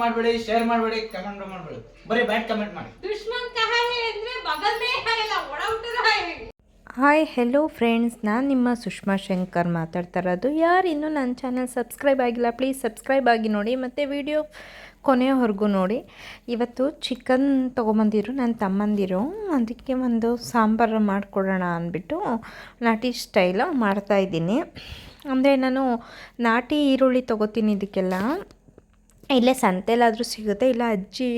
ಮಾಡಬೇಡಿ ಶೇರ್ ಮಾಡಬೇಡಿ ಕಮೆಂಟ್ ಮಾಡಬೇಡಿ ಬರೀ ಬ್ಯಾಡ್ ಕಮೆಂಟ್ ಮಾಡಿ दुश्मन कहा है ಅಂದ್ರೆ बगल में है ಎಲ್ಲ ಒಡ ಹುಟ್ಟುರ है ಹಾಯ್ ಹೆಲೋ ಫ್ರೆಂಡ್ಸ್ ನಾನು ನಿಮ್ಮ ಸುಷ್ಮಾ ಶಂಕರ್ ಮಾತಾಡ್ತಾ ಇರೋದು ಯಾರು ಇನ್ನೂ ನನ್ನ ಚಾನಲ್ ಸಬ್ಸ್ಕ್ರೈಬ್ ಆಗಿಲ್ಲ ಪ್ಲೀಸ್ ಸಬ್ಸ್ಕ್ರೈಬ್ ಆಗಿ ನೋಡಿ ಮತ್ತು ವಿಡಿಯೋ ಕೊನೆಯವರೆಗೂ ನೋಡಿ ಇವತ್ತು ಚಿಕನ್ ತೊಗೊಂಬಂದಿರು ನನ್ನ ತಮ್ಮಂದಿರು ಅದಕ್ಕೆ ಒಂದು ಸಾಂಬಾರು ಮಾಡಿಕೊಡೋಣ ಅಂದ್ಬಿಟ್ಟು ನಾಟಿ ಸ್ಟೈಲು ಮಾಡ್ತಾಯಿದ್ದೀನಿ ಅಂದರೆ ನಾನು ನಾಟಿ ಈರುಳ್ಳಿ ತೊಗೋತೀನಿ ಇದಕ್ಕೆಲ್ಲ ಇಲ್ಲೇ ಸಂತೆಲಾದರೂ ಸಿಗುತ್ತೆ. ಇಲ್ಲ, ಅಜ್ಜಿ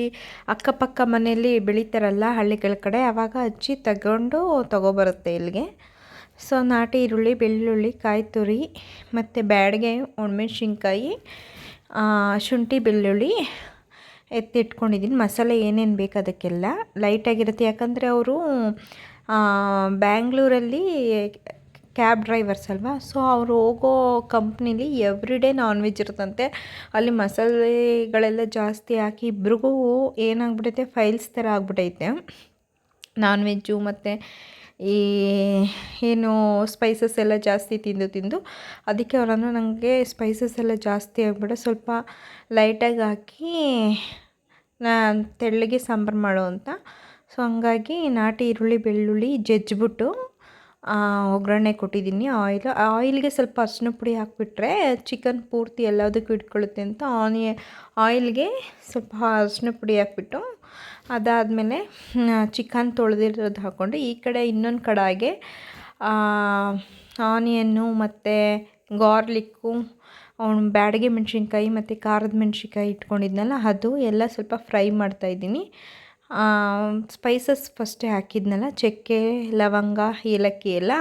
ಅಕ್ಕಪಕ್ಕ ಮನೆಯಲ್ಲಿ ಬೆಳೀತಾರಲ್ಲ ಹಳ್ಳಿಗಳ ಕಡೆ ಆವಾಗ ಅಜ್ಜಿ ತಗೊಂಡು ತೊಗೊಬರುತ್ತೆ ಇಲ್ಲಿಗೆ. ಸೊ, ನಾಟಿ ಈರುಳ್ಳಿ, ಬೆಳ್ಳುಳ್ಳಿ, ಕಾಯಿ ತುರಿ, ಮತ್ತು ಬ್ಯಾಡಿಗೆ ಒಣಮೆಣ್ಸಿನ್ಕಾಯಿ ಶುಂಠಿ, ಬೆಳ್ಳುಳ್ಳಿ ಎತ್ತಿಟ್ಕೊಂಡಿದ್ದೀನಿ ಮಸಾಲೆ ಏನೇನು ಬೇಕು ಅದಕ್ಕೆಲ್ಲ. ಲೈಟಾಗಿರುತ್ತೆ ಯಾಕಂದರೆ ಅವರು ಬ್ಯಾಂಗ್ಳೂರಲ್ಲಿ ಕ್ಯಾಬ್ ಡ್ರೈವರ್ಸ್ ಅಲ್ವಾ? ಸೊ ಅವರು ಹೋಗೋ ಕಂಪ್ನಿಲಿ ಎವ್ರಿ ಡೇ ನಾನ್ ವೆಜ್ ಇರುತ್ತಂತೆ. ಅಲ್ಲಿ ಮಸಾಲೆಗಳೆಲ್ಲ ಜಾಸ್ತಿ ಹಾಕಿ ಇಬ್ರಿಗೂ ಏನಾಗ್ಬಿಟ್ಟೈತೆ ಫೈಲ್ಸ್ ಥರ ಆಗ್ಬಿಟ್ಟೈತೆ ನಾನ್ ವೆಜ್ಜು ಮತ್ತು ಈ ಏನು ಸ್ಪೈಸಸ್ ಎಲ್ಲ ಜಾಸ್ತಿ ತಿಂದು ತಿಂದು, ಅದಕ್ಕೆ ಅವರನ್ನು ನನಗೆ ಸ್ಪೈಸಸ್ ಎಲ್ಲ ಜಾಸ್ತಿ ಆಗಿಬಿಟ್ಟು ಸ್ವಲ್ಪ ಲೈಟಾಗಿ ಹಾಕಿ ನಾ ತೆಳ್ಳಗೆ ಸಾಂಬಾರು ಮಾಡು ಅಂತ. ಸೊ ಹಂಗಾಗಿ ನಾಟಿ, ಈರುಳ್ಳಿ, ಬೆಳ್ಳುಳ್ಳಿ ಜಜ್ಜಿಬಿಟ್ಟು ಒಗ್ಗರಣೆ ಕೊಟ್ಟಿದ್ದೀನಿ. ಆಯಿಲ್, ಆಯಿಲ್ಗೆ ಸ್ವಲ್ಪ ಅರಿಶಿನ ಪುಡಿ ಹಾಕಿಬಿಟ್ರೆ ಚಿಕನ್ ಪೂರ್ತಿ ಎಲ್ಲದಕ್ಕೂ ಇಟ್ಕೊಳ್ಳುತ್ತೆ ಅಂತ ಆನಿಯ ಆಯಿಲ್ಗೆ ಸ್ವಲ್ಪ ಅರಿಶಿನ ಪುಡಿ ಹಾಕ್ಬಿಟ್ಟು ಅದಾದಮೇಲೆ ಚಿಕನ್ ತೊಳೆದಿರೋದು ಹಾಕ್ಕೊಂಡು ಈ ಕಡೆ ಇನ್ನೊಂದು ಕಡಾಯಿಗೆ ಆನಿಯನ್ನು ಮತ್ತು ಗಾರ್ಲಿಕ್ಕು, ಅವ್ನು ಬ್ಯಾಡಗೆ ಮೆಣಸಿನ್ಕಾಯಿ ಮತ್ತು ಖಾರದ ಮೆಣಸಿನ್ಕಾಯಿ ಇಟ್ಕೊಂಡಿದ್ನಲ್ಲ ಅದು ಎಲ್ಲ ಸ್ವಲ್ಪ ಫ್ರೈ ಮಾಡ್ತಾಯಿದ್ದೀನಿ ಸ್ಪೈಸಸ್ ಫಸ್ಟೇ ಹಾಕಿದ್ನಲ್ಲ, ಚಕ್ಕೆ, ಲವಂಗ, ಏಲಕ್ಕಿ ಎಲ್ಲ.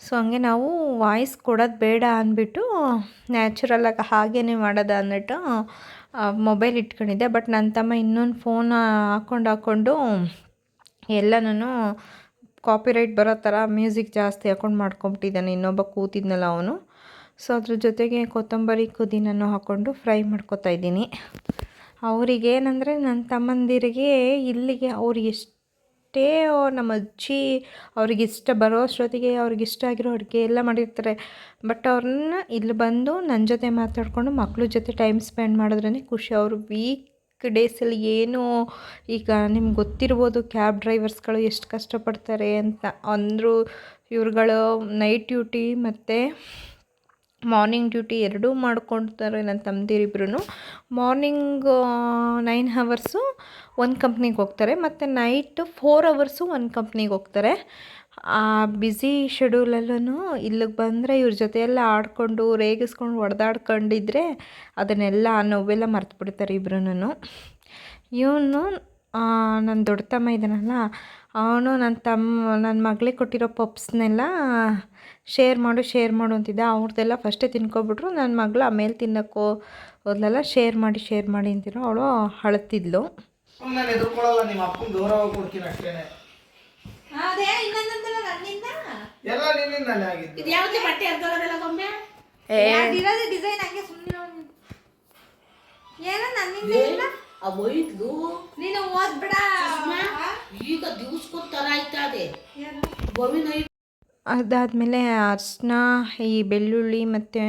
ಸೊ ಹಂಗೆ ನಾವು ವಾಯ್ಸ್ ಕೊಡೋದು ಬೇಡ ಅಂದ್ಬಿಟ್ಟು ನ್ಯಾಚುರಲಾಗಿ ಹಾಗೇ ಮಾಡೋದು ಅಂದ್ಬಿಟ್ಟು ಮೊಬೈಲ್ ಇಟ್ಕೊಂಡಿದ್ದೆ. ಬಟ್ ನನ್ನ ತಮ್ಮ ಇನ್ನೊಂದು ಫೋನ್ ಹಾಕ್ಕೊಂಡು ಹಾಕ್ಕೊಂಡು ಎಲ್ಲನೂ ಕಾಪಿರೈಟ್ ಬರೋ ಥರ ಮ್ಯೂಸಿಕ್ ಜಾಸ್ತಿ ಹಾಕ್ಕೊಂಡು ಮಾಡ್ಕೊಂಬಿಟ್ಟಿದ್ದಾನೆ. ಇನ್ನೊಬ್ಬ ಕೂತಿದ್ನಲ್ಲ ಅವನು. ಸೊ ಅದ್ರ ಜೊತೆಗೆ ಕೊತ್ತಂಬರಿ ಕುದೀನನ್ನು ಹಾಕ್ಕೊಂಡು ಫ್ರೈ ಮಾಡ್ಕೊತಾ ಇದ್ದೀನಿ. ಅವ್ರಿಗೆ ಏನಂದರೆ ನನ್ನ ತಮ್ಮಂದಿರಿಗೆ ಇಲ್ಲಿಗೆ ಅವ್ರಿಗೆ ಎಷ್ಟೇ ನಮ್ಮ ಅಜ್ಜಿ ಅವ್ರಿಗೆ ಇಷ್ಟ ಬರೋ ಅಷ್ಟೊತ್ತಿಗೆ ಅವ್ರಿಗೆ ಇಷ್ಟ ಆಗಿರೋ ಅಡುಗೆ ಎಲ್ಲ ಮಾಡಿರ್ತಾರೆ. ಬಟ್ ಅವ್ರನ್ನ ಇಲ್ಲಿ ಬಂದು ನನ್ನ ಜೊತೆ ಮಾತಾಡಿಕೊಂಡು ಮಕ್ಕಳ ಜೊತೆ ಟೈಮ್ ಸ್ಪೆಂಡ್ ಮಾಡಿದ್ರೇ ಖುಷಿ. ಅವರು ವೀಕ್ ಡೇಸಲ್ಲಿ ಏನು ಈಗ ನಿಮ್ಗೆ ಗೊತ್ತಿರ್ಬೋದು ಕ್ಯಾಬ್ ಡ್ರೈವರ್ಸ್ಗಳು ಎಷ್ಟು ಕಷ್ಟಪಡ್ತಾರೆ ಅಂತ. ಅಂದರೂ ಇವ್ರುಗಳು ನೈಟ್ ಡ್ಯೂಟಿ ಮತ್ತು ಮಾರ್ನಿಂಗ್ ಡ್ಯೂಟಿ ಎರಡೂ ಮಾಡ್ಕೊಳ್ತಾರೆ ನನ್ನ ತಮ್ಮದಿರಿಬ್ರು ಮಾರ್ನಿಂಗ್ ನೈನ್ ಹವರ್ಸು ಒಂದು ಕಂಪ್ನಿಗೆ ಹೋಗ್ತಾರೆ, ಮತ್ತು ನೈಟ್ ಫೋರ್ ಅವರ್ಸು ಒಂದು ಕಂಪ್ನಿಗೆ ಹೋಗ್ತಾರೆ. ಆ, ಬ್ಯುಸಿ ಶೆಡ್ಯೂಲಲ್ಲೂ ಇಲ್ಲಿಗೆ ಬಂದರೆ ಇವ್ರ ಜೊತೆ ಎಲ್ಲ ಆಡಿಕೊಂಡು, ರೇಗಿಸ್ಕೊಂಡು ಹೊಡೆದಾಡ್ಕೊಂಡಿದ್ರೆ ಅದನ್ನೆಲ್ಲ ಆ ನೋವೆಲ್ಲ ಮರ್ತು ಬಿಡ್ತಾರೆ ಇಬ್ರು ಇವನು ನನ್ನ ದೊಡ್ಡ ತಮ್ಮ ಇದ್ದಾನಲ್ಲ ಅವನು ನನ್ನ ತಮ್ಮ ನನ್ನ ಮಗಳಿಗೆ ಕೊಟ್ಟಿರೋ ಪಪ್ಸ್ನೆಲ್ಲ ಶೇರ್ ಮಾಡು ಶೇರ್ ಮಾಡು ಅಂತಿದ್ದೆ. ಅವ್ರದ್ದೆಲ್ಲ ಫಸ್ಟೇ ತಿನ್ಕೊಬಿಟ್ರು. ನನ್ನ ಮಗಳು ಆಮೇಲೆ ತಿನ್ನೋಕ್ಕೋ ಹೋದಲೆಲ್ಲ ಶೇರ್ ಮಾಡಿ ಶೇರ್ ಮಾಡಿ ಅಂತಿರೋ ಅವಳು ಹಳತಿದ್ಲು ನಾನು ಎದುರ್ಕೊಳ್ಳಲ್ಲ ನಿಮ್ಮ ಅಪ್ಪನ ಗೌರವ ಕೊಡ್ತೀನಿ ಅಷ್ಟೇನೆ. ಅದೇ ಇನ್ನೊಂದಂತಲ್ಲ ನನ್ನಿಂದ? ಎಲ್ಲ ನಿನ್ನಿಂದಲೇ ಆಗಿದ್ದು. ಇದು ಯಾವ್ದು ಬಟ್ಟೆ ಅರ್ಧೋಗೋದೆಲ್ಲ ಗೊಂಬೆ? ಏ. ಇರೋದು ಡಿಸೈನ್ ಹಂಗೆ ಸುಮ್ಮನೆ ಏನೋ ನನ್ನಿಂದ ಇಲ್ಲ? ನೀನು ಓದ್ಬೇಡ. ಅದಾದಮೇಲೆ ಅರ್ಶಿನ ಈ ಬೆಳ್ಳುಳ್ಳಿ ಮತ್ತು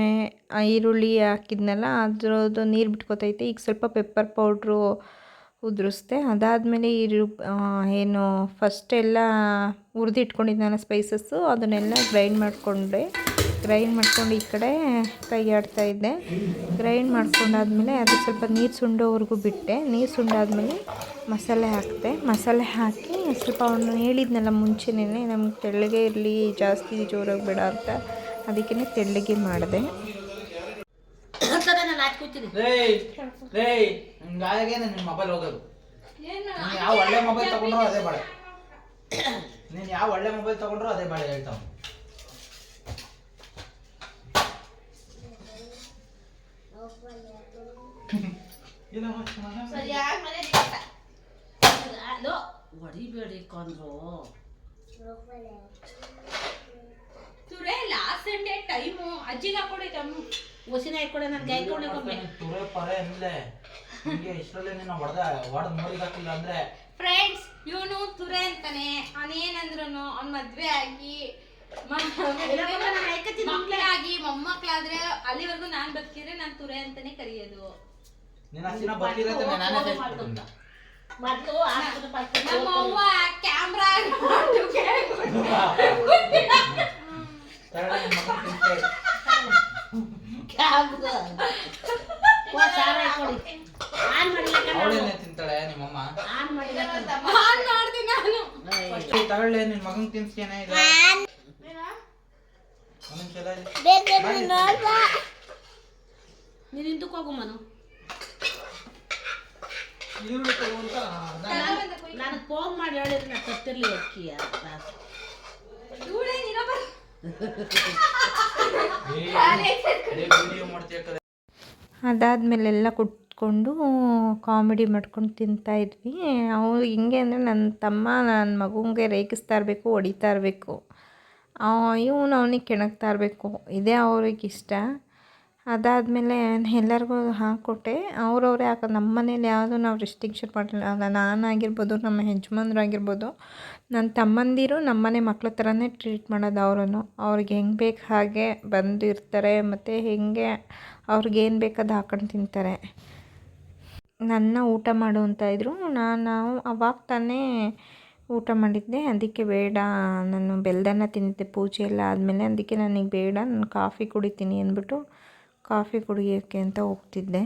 ಈರುಳ್ಳಿ ಹಾಕಿದ್ನಲ್ಲ ಅದ್ರದ್ದು ನೀರು ಬಿಟ್ಕೋತೈತೆ. ಈಗ ಸ್ವಲ್ಪ ಪೆಪ್ಪರ್ ಪೌಡ್ರು ಉದುರಿಸ್ದೆ. ಅದಾದಮೇಲೆ ಈ ಏನು ಫಸ್ಟ್ ಎಲ್ಲ ನಾನು ಸ್ಪೈಸಸ್ಸು ಅದನ್ನೆಲ್ಲ ಗ್ರೈಂಡ್ ಮಾಡಿಕೊಂಡೆ ಗ್ರೈಂಡ್ ಮಾಡ್ಕೊಂಡು ಈ ಕಡೆ ಕೈಯಾಡ್ತಾ ಇದ್ದೆ. ಗ್ರೈಂಡ್ ಮಾಡ್ಕೊಂಡಾದ್ಮೇಲೆ ಅದು ಸ್ವಲ್ಪ ನೀರು ಸುಂಡೋವರೆಗೂ ಬಿಟ್ಟೆ. ನೀರು ಸುಂಡಾದ್ಮೇಲೆ ಮಸಾಲೆ ಹಾಕಿದೆ. ಮಸಾಲೆ ಹಾಕಿ ಸ್ವಲ್ಪ ಅವನು ಹೇಳಿದ್ನಲ್ಲ ಮುಂಚೆನೇ ನಮ್ಗೆ ತೆಳ್ಳಗೆ ಇರಲಿ ಜಾಸ್ತಿ ಜೋರಾಗಿ ಬೇಡ ಅಂತ. ಅದಕ್ಕೇ ತೆಳ್ಳಗೆ ಮಾಡಿದೆ. ನಾನು ಹಾಚ್ಕೊತೀನಿ ರೇ ರೇ ಹಿಂಗಾಗೆ ನಿನ್ನ ಮೊಬೈಲ್ ಹೋಗೋದು? ನೀನು ಯಾವ ಒಳ್ಳೆ ಮೊಬೈಲ್ ತಗೊಂಡ್ರು ಅದೇ ಬಾಳೆ. ನೀನು ಯಾವ ಒಳ್ಳೆ ಮೊಬೈಲ್ ತಗೊಂಡ್ರು ಅದೇ ಬಾಳೆ ಹೇಳ್ತಾವ. ಸರಿಯಾಗಿ ಮನೆ ಹೊಡಿಬೇಡಿ ಕೊಂದ್ರು ತುರೇ ಲಾಸ್ಟ್ ಸಂಡೇ ಟೈಮು ಅಜ್ಜಿಗೆ ಹಾಕೊಡೈತೆ ಅಮ್ಮ ಒಸಿನ ಕೂಡ ನನ್ನ ಕೈ ತುರೆ ಪರೆ ಇಷ್ಟರಲ್ಲೇ ನೀನು ಹೊಡೆದ ಹೊಡೆದು ನೋಡಿದಾಕಿಲ್ಲ ಅಂದ್ರೆ ಫ್ರೆಂಡ್ಸ್ ಇವನು ತುರೆ ಅಂತಾನೆ ಅವನೇನಂದ್ರು ಅವ್ನ ಮದ್ವೆ ಆಗಿ ಮಕ್ಕಳಾಗಿ ಮೊಮ್ಮಕ್ಕಳಾದ್ರೆ ಅಲ್ಲಿವರೆಗೂ ನಾನ್ ಬದುಕಿದ್ರೆ ನಾನ್ ತುರೆ ಅಂತಾನೆ ಕರೆಯೋದು. ನಿನ್ನ ಅಷ್ಟಿನ ಬರ್ತಿರತ್ತೆ ನಾನೇ ತೆಗ್ಸ್ಬಿಡ್ತೀನಿ. ಮೊದ್ಲು ಆಸ್ಪತ್ರೆ ಪಾಸ್ಪತ್ರೆ ನಮ್ಮ ಅವ್ವ ಕ್ಯಾಮ್ರಾ. ಅವಳೇನೆ ತಿಂತಾಳೆ ನಿಮ್ಮಮ್ಮ? ಆನ್ ಮಾಡ್ತೀನಿ ನಾನು ತಗೊಳ್ಳಿ ನಿನ್ ಮಗನ್ ತಿನ್ಸ್ಕೇನೆ ಇಲ್ಲ ಒಂದ್ ನಿಮಿಷ ಇಲ್ಲ ಇಲ್ಲಿ. ನೀನ್ ಹಿಂದಕ್ಕೆ ಹೋಗು ಮನು ನಾನು ಫೋನ್ ಮಾಡಿ ಹೇಳಿದ್ರೆ ನಾ ಕತ್ತಿರ್ಲಿ ಅಕ್ಕಿ ಧೂಳೆ ನೀನು ಬರ್- ವಿಡಿಯೋ ಮಾಡ್ತೀಯ ಕಲೆ ಅದಾದಮೇಲೆ ಎಲ್ಲ ಕುತ್ಕೊಂಡು ಕಾಮಿಡಿ ಮಾಡ್ಕೊಂಡು ತಿಂತಾ ಇದ್ವಿ. ಅವ್ರು ಹಿಂಗೆ ಅಂದರೆ ನನ್ನ ತಮ್ಮ ನನ್ನ ಮಗುಂಗೆ ರೇಖಿಸ್ತಾ ಇರಬೇಕು ಹೊಡಿತಾ ಇರಬೇಕು. ಇವನು ಅವನಿಗೆ ಕೆಣಕ್ತಾ ಇರಬೇಕು. ಇದೇ ಅವ್ರಿಗೆ ಇಷ್ಟ ಅದಾದಮೇಲೆ ಎಲ್ಲರಿಗೂ ಹಾಕ್ಕೊಟ್ಟೆ ಅವ್ರವ್ರೇ ಹಾಕೋ, ನಮ್ಮ ಮನೇಲಿ ಯಾವುದು ನಾವು ರಿಸ್ಟ್ರಿಕ್ಷನ್ ನಾನು ನಾನಾಗಿರ್ಬೋದು ನಮ್ಮ ಯಜಮಾನ್ರಾಗಿರ್ಬೋದು ನನ್ನ ತಮ್ಮಂದಿರು ನಮ್ಮನೆ ಮಕ್ಕಳ ಥರನೇ ಟ್ರೀಟ್ ಮಾಡೋದು ಅವರನ್ನು ಅವ್ರಿಗೆ ಹೆಂಗೆ ಬೇಕು ಹಾಗೆ ಬಂದಿರ್ತಾರೆ, ಮತ್ತು ಹೆಂಗೆ ಅವ್ರಿಗೇನು ಬೇಕಾದ ಹಾಕೊಂಡು ತಿಂತಾರೆ. ನನ್ನ ಊಟ ಮಾಡು ಅಂತ ಇದ್ದರು ನಾನು ಅವಾಗ ತಾನೇ ಊಟ ಮಾಡಿದ್ದೆ ಅದಕ್ಕೆ ಬೇಡ ನಾನು ಬೆಲ್ದನ್ನ ತಿಂದಿದ್ದೆ ಪೂಜೆ ಎಲ್ಲ ಆದಮೇಲೆ ಅದಕ್ಕೆ ನನಗೆ ಬೇಡ ನಾನು ಕಾಫಿ ಕುಡಿತೀನಿ ಅಂದ್ಬಿಟ್ಟು ಕಾಫಿ ಕುಡಿಯೋಕ್ಕೆ ಅಂತ ಹೋಗ್ತಿದ್ದೆ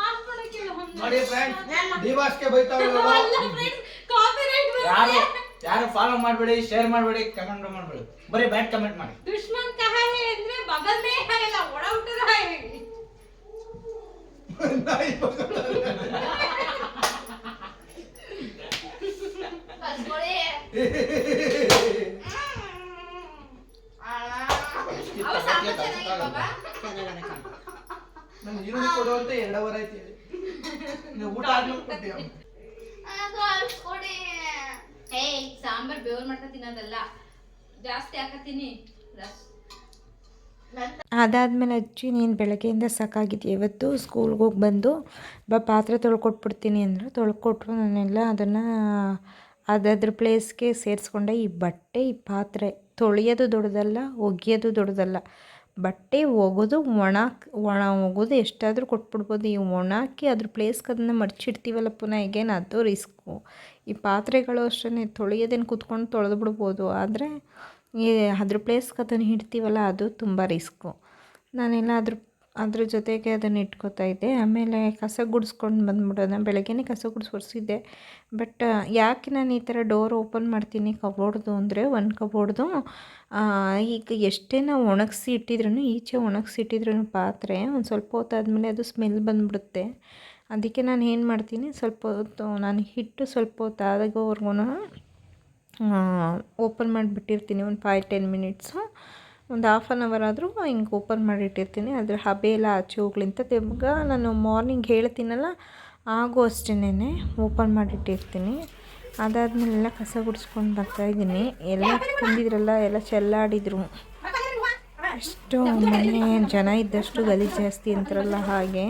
ಆನ್ ಮಾಡಕ್ಕೆ ಹೇಳು ಅವ್ನ. ನೋಡಿ ಫ್ರೆಂಡ್ ಡಿವಾಸ್ಗೆ ಬೈತಾವಲ್ಲ ಅಲ್ಲ friends, copyright ಬರುತ್ತೆ. ಯಾರು ಯಾರು ಫಾಲೋ ಮಾಡಬೇಡಿ ಶೇರ್ ಮಾಡಬೇಡಿ ಕಮೆಂಟ್ ಮಾಡಬೇಡಿ ಬರೀ ಬ್ಯಾಡ್ ಕಮೆಂಟ್ ಮಾಡಿ दुश्मन कहाँ है ಅಂದ್ರೆ बगल में है ಎಲ್ಲ ಒಡ ಹುಟ್ಟದ ಅವ ಸಾಂಬಾರ್ ಚೆನ್ನಾಗಿದೆ ಬಾಬಾ. ನಂಗೆ ಈರುಳ್ಳಿ ಕೊಡು ಅಂತ ಎರಡು ಅವರ್ ಆಯ್ತು ಹೇಳಿ. ನೀವು ಊಟ ಆದ್ಮೇಲೆ ಕೊಡ್ತೀಯ? ಏಯ್ ಸಾಂಬಾರ್ ಬೇವ್ರ ಮಾಡ್ತಾ ತಿನ್ನೋದಲ್ಲ. ಜಾಸ್ತಿ ಹಾಕತ್ತೀನಿ. ರಸ್ ಅದಾದಮೇಲೆ ಅಜ್ಜಿ ನೀನು ಬೆಳಗ್ಗೆಯಿಂದ ಸಾಕಾಗಿದೆ ಇವತ್ತು ಸ್ಕೂಲ್ಗೆ ಹೋಗಿ ಬಂದು ಬಾ ಪಾತ್ರೆ ತೊಳ್ಕೊಟ್ಬಿಡ್ತೀನಿ ಅಂದರು. ತೊಳ್ಕೊಟ್ರು ನಾನೆಲ್ಲ ಅದನ್ನು ಅದಾದ್ರ ಪ್ಲೇಸ್ಗೆ ಸೇರಿಸ್ಕೊಂಡೆ, ಈ ಬಟ್ಟೆ, ಈ ಪಾತ್ರೆ. ತೊಳೆಯೋದು ದೊಡ್ಡದಲ್ಲ, ಒಗೆಯೋದು ದೊಡ್ಡದಲ್ಲ. ಬಟ್ಟೆ ಒಗೆದು ಒಣ ಒಣ ಒಗೆದು ಎಷ್ಟಾದರೂ ಕೊಟ್ಬಿಡ್ಬೋದು. ಈ ಒಣಾಕಿ ಅದ್ರ ಪ್ಲೇಸ್ಗೆ ಅದನ್ನು ಮರ್ಚಿಡ್ತೀವಲ್ಲ ಪುನಃ, ಈಗೇನು ಅದು ರಿಸ್ಕು ಈ ಪಾತ್ರೆಗಳು ಅಷ್ಟೇ ತೊಳೆಯೋದೇನು ಕೂತ್ಕೊಂಡು ತೊಳೆದು ಬಿಡ್ಬೋದು. ಆದರೆ, ಈ ಅದ್ರ ಪ್ಲೇಸ್ಗೆ ಅದನ್ನು ಹಿಡ್ತೀವಲ್ಲ ಅದು ತುಂಬ ರಿಸ್ಕು ನಾನೆಲ್ಲ ಅದ್ರ ಅದ್ರ ಜೊತೆಗೆ ಅದನ್ನು ಇಟ್ಕೋತಾ ಇದ್ದೆ. ಆಮೇಲೆ ಕಸ ಗುಡಿಸ್ಕೊಂಡು ಬಂದ್ಬಿಡೋಣ ಬೆಳಗ್ಗೆನೇ ಕಸ ಗುಡಿಸ್ಕೊಡ್ಸಿದ್ದೆ ಬಟ್ ಯಾಕೆ ನಾನು ಈ ಥರ ಡೋರ್ ಓಪನ್ ಮಾಡ್ತೀನಿ ಕಬೋರ್ಡ್ದು ಅಂದರೆ ಒಂದು ಕಬೋರ್ಡ್ದು ಈಗ ಎಷ್ಟೇ ನಾವು ಒಣಗಿಸಿ ಇಟ್ಟಿದ್ರೂ ಈಚೆ ಒಣಗಿಸಿ ಇಟ್ಟಿದ್ರೂ ಪಾತ್ರೆ ಒಂದು ಸ್ವಲ್ಪ ಹೊತ್ತಾದಮೇಲೆ ಅದು ಸ್ಮೆಲ್ ಬಂದ್ಬಿಡುತ್ತೆ. ಅದಕ್ಕೆ ನಾನು ಏನು ಮಾಡ್ತೀನಿ, ಸ್ವಲ್ಪ ಹೊತ್ತು ನಾನು ಹಿಟ್ಟು ಸ್ವಲ್ಪ ಹೊತ್ತು ಓಪನ್ ಮಾಡಿಬಿಟ್ಟಿರ್ತೀನಿ. ಒಂದು ಫೈವ್ ಟೆನ್ ಮಿನಿಟ್ಸು ಒಂದು ಹಾಫ್ ಆನ್ ಅವರ್ ಆದರೂ ಹಿಂಗೆ ಓಪನ್ ಮಾಡಿಟ್ಟಿರ್ತೀನಿ. ಅದ್ರ ಹಬೆ ಎಲ್ಲ ಆಚೆ ಹೋಗ್ಲಿಂತ ನಾನು ಮಾರ್ನಿಂಗ್ ಹೇಳ್ತೀನಲ್ಲ, ಆಗೋ ಅಷ್ಟೇನೆ ಓಪನ್ ಮಾಡಿಟ್ಟಿರ್ತೀನಿ. ಅದಾದಮೇಲೆಲ್ಲ ಕಸ ಗುಡಿಸ್ಕೊಂಡು ಬರ್ತಾಯಿದ್ದೀನಿ ಎಲ್ಲ ತಿಂದಿದ್ರಲ್ಲ ಎಲ್ಲ ಚೆಲ್ಲಾಡಿದ್ರು. ಅಷ್ಟು ಮನೆ ಜನ ಇದ್ದಷ್ಟು ಗಲೀಜು ಜಾಸ್ತಿ ಅಂತಾರಲ್ಲ ಹಾಗೆ.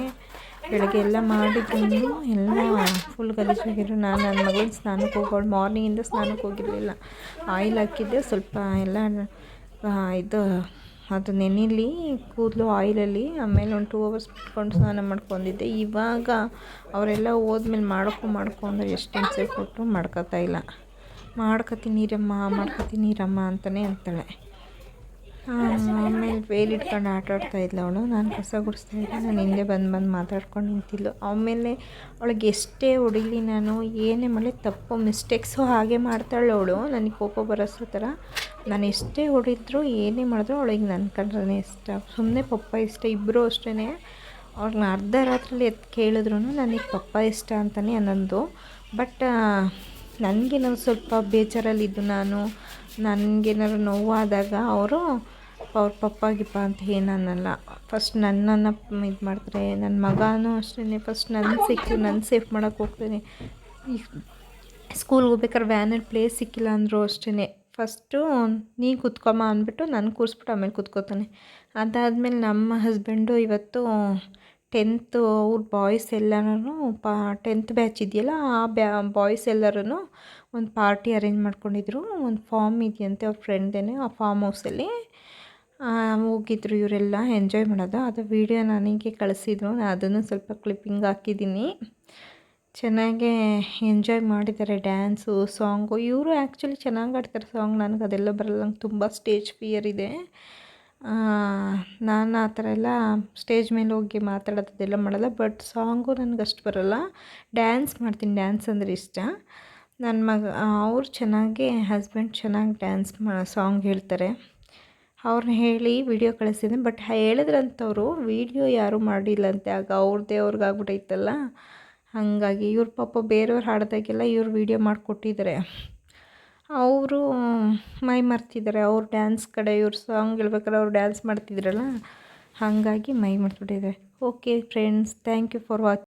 ಬೆಳಗ್ಗೆ ಎಲ್ಲ ಮಾಡಿದ್ರು ಎಲ್ಲ ಫುಲ್ ಗಲೀಜಾಗಿದ್ರು ನಾನು ನನ್ನ ಮಗನ ಸ್ನಾನಕ್ಕೆ ಹೋಗೋಳು ಮಾರ್ನಿಂಗಿಂದ ಸ್ನಾನಕ್ಕೆ ಹೋಗಿರಲಿಲ್ಲ. ಆಯಿಲ್ ಹಾಕಿದ್ದೆ, ಸ್ವಲ್ಪ ಎಲ್ಲ ಇದು, ಅದು ನೆನೆಯಲಿ ಕೂದಲು ಆಯಿಲಲ್ಲಿ ಆಮೇಲೆ ಒಂದು ಟೂ ಅವರ್ಸ್ ಬಿಟ್ಕೊಂಡು ಸ್ನಾನ ಮಾಡ್ಕೊಂಡಿದ್ದೆ ಇವಾಗ ಅವರೆಲ್ಲ ಹೋದ್ಮೇಲೆ ಮಾಡ್ಕೊ ಮಾಡ್ಕೊ ಅಂದರೆ ಎಷ್ಟು ಹಿಂಸೆ ಕೊಟ್ಟು ಮಾಡ್ಕೊತಾ ಇಲ್ಲ. ಮಾಡ್ಕೊತೀನಿ ರಮ್ಮ, ಮಾಡ್ಕೊತೀನಿ ನೀರಮ್ಮ ಅಂತಲೇ ಅಂತಾಳೆ. ಆಮೇಲೆ ವೇಲ್ ಇಟ್ಕೊಂಡು ಆಟ ಆಡ್ತಾ ಇದ್ಲು ಅವಳು. ನಾನು ಕಸ ಗುಡಿಸ್ತಾ ಇದ್ದೆ. ನಾನು ಹಿಂದೆ ಬಂದು ಬಂದು ಮಾತಾಡ್ಕೊಂಡು ನಿಂತಿದ್ಲು. ಆಮೇಲೆ ಅವಳಿಗೆ ಎಷ್ಟೇ ಹೊಡಿಲಿ ನಾನು, ಏನೇ ಮಾಡಲಿ ತಪ್ಪು ಮಿಸ್ಟೇಕ್ಸು ಹಾಗೆ ಮಾಡ್ತಾಳೆ ಅವಳು. ನನಗೆ ಕೋಪ ಬರೋಸೋ ಥರ ನಾನು ಎಷ್ಟೇ ಹೊಡಿದ್ರು, ಏನೇ ಮಾಡಿದ್ರು ಅವಳಿಗೆ ನನ್ನ ಕಂಡ್ರೇ ಇಷ್ಟ. ಸುಮ್ಮನೆ ಪಪ್ಪ ಇಷ್ಟ ಇಬ್ಬರು ಅಷ್ಟೇ ಅವ್ರನ್ನ ಅರ್ಧ ರಾತ್ರಿಲಿ ಎದ್ದು ಕೇಳಿದ್ರು ನನಗೆ ಪಪ್ಪ ಇಷ್ಟ ಅಂತಲೇ ಅನ್ನೋದು. ಬಟ್ ನನಗೆ ನಾನು ಸ್ವಲ್ಪ ಬೇಜಾರಲ್ಲಿದ್ದು ನಾನು. ನನಗೇನಾದ್ರು ನೋವಾದಾಗ ಅವರು, ಅವ್ರ ಪಪ್ಪ ಗಿಪ್ಪ ಅಂತ ಏನನ್ನಲ್ಲ ಫಸ್ಟ್ ನನ್ನನ್ನು ಇದು ಮಾಡ್ತಾರೆ. ನನ್ನ ಮಗನೂ ಅಷ್ಟೇ ಫಸ್ಟ್ ನನ್ನ ಸಿಕ್ಕಿ ನನ್ನ ಸೇಫ್ ಮಾಡೋಕ್ಕೆ ಹೋಗ್ತೀನಿ. ಸ್ಕೂಲ್ಗೆ ಹೋಗ್ಬೇಕಾದ್ರೆ ವ್ಯಾನಲ್ಲಿ ಪ್ಲೇಸ್ ಸಿಕ್ಕಿಲ್ಲ ಅಂದರೂ ಅಷ್ಟೇ ಫಸ್ಟು ನೀ ಕೂತ್ಕೊಮ್ಮ ಅಂದ್ಬಿಟ್ಟು ನಾನು ಕೂರಿಸ್ಬಿಟ್ಟು ಆಮೇಲೆ ಕೂತ್ಕೋತಾನೆ. ಅದಾದಮೇಲೆ ನಮ್ಮ ಹಸ್ಬೆಂಡು ಇವತ್ತು ಟೆಂತು ಅವ್ರ ಬಾಯ್ಸ್ ಎಲ್ಲರೂ ಪಾ ಟೆಂತ್ ಬ್ಯಾಚ್ ಇದೆಯಲ್ಲ, ಆ ಬ್ಯಾ ಬಾಯ್ಸ್ ಎಲ್ಲರೂ ಒಂದು ಪಾರ್ಟಿ ಅರೇಂಜ್ ಮಾಡ್ಕೊಂಡಿದ್ರು. ಒಂದು ಫಾರ್ಮ್ ಇದೆಯಂತೆ ಅವ್ರ ಫ್ರೆಂಡ್ದೇನೆ ಆ ಫಾರ್ಮ್ ಹೌಸಲ್ಲಿ ಹೋಗಿದ್ರು ಇವರೆಲ್ಲ ಎಂಜಾಯ್ ಮಾಡೋದು. ಅದು ವೀಡಿಯೋ ನನಗೆ ಕಳಿಸಿದ್ರು. ನಾನು ಅದನ್ನು ಸ್ವಲ್ಪ ಕ್ಲಿಪ್ಪಿಂಗ್ ಹಾಕಿದ್ದೀನಿ. ಚೆನ್ನಾಗೇ ಎಂಜಾಯ್ ಮಾಡಿದ್ದಾರೆ ಡ್ಯಾನ್ಸು ಸಾಂಗು ಇವರು ಆ್ಯಕ್ಚುಲಿ ಚೆನ್ನಾಗಿ ಆಡ್ತಾರೆ ಸಾಂಗ್ ನನಗೆ ಅದೆಲ್ಲ ಬರಲ್ಲ. ನಂಗೆ ತುಂಬ ಸ್ಟೇಜ್ ಫಿಯರ್ ಇದೆ. ನಾನು ಆ ಥರ ಎಲ್ಲ ಸ್ಟೇಜ್ ಮೇಲೆ ಹೋಗಿ ಮಾತಾಡೋದು ಅದೆಲ್ಲ ಮಾಡಲ್ಲ, ಬಟ್ ಸಾಂಗು ನನಗೆ ಅಷ್ಟು ಬರಲ್ಲ. ಡ್ಯಾನ್ಸ್ ಮಾಡ್ತೀನಿ, ಡ್ಯಾನ್ಸ್ ಅಂದರೆ ಇಷ್ಟ. ನನ್ನ ಮಗ, ಅವ್ರು ಚೆನ್ನಾಗಿ, ಹಸ್ಬೆಂಡ್ ಚೆನ್ನಾಗಿ ಡ್ಯಾನ್ಸ್ ಮಾ, ಸಾಂಗ್ ಹೇಳ್ತಾರೆ. ಅವ್ರನ್ನ ಹೇಳಿ ವಿಡಿಯೋ ಕಳಿಸಿದ್ದೆ ಬಟ್ ಹೇಳಿದ್ರಂತವರು, ವೀಡಿಯೋ ಯಾರೂ ಮಾಡಿಲ್ಲಂತೆ ಆಗ ಅವ್ರದ್ದೇ ಅವ್ರಿಗಾಗ್ಬಿಟ್ಟೈತಲ್ಲ ಹಾಗಾಗಿ ಇವ್ರ ಪಾಪ ಬೇರೆಯವ್ರು ಹಾಡಿದಾಗೆಲ್ಲ ಇವ್ರು ವೀಡಿಯೋ ಮಾಡಿಕೊಟ್ಟಿದ್ದಾರೆ. ಅವರು ಮೈ ಮರ್ತಿದ್ದಾರೆ ಅವ್ರು ಡ್ಯಾನ್ಸ್ ಕಡೆ, ಇವ್ರು ಸಾಂಗ್ ಹೇಳ್ಬೇಕಾದ್ರೆ ಅವ್ರು ಡ್ಯಾನ್ಸ್ ಮಾಡ್ತಿದ್ರಲ್ಲ? ಹಾಗಾಗಿ ಮೈ ಮರ್ತ್ಬಿಟ್ಟಿದ್ದಾರೆ okay friends thank you for watch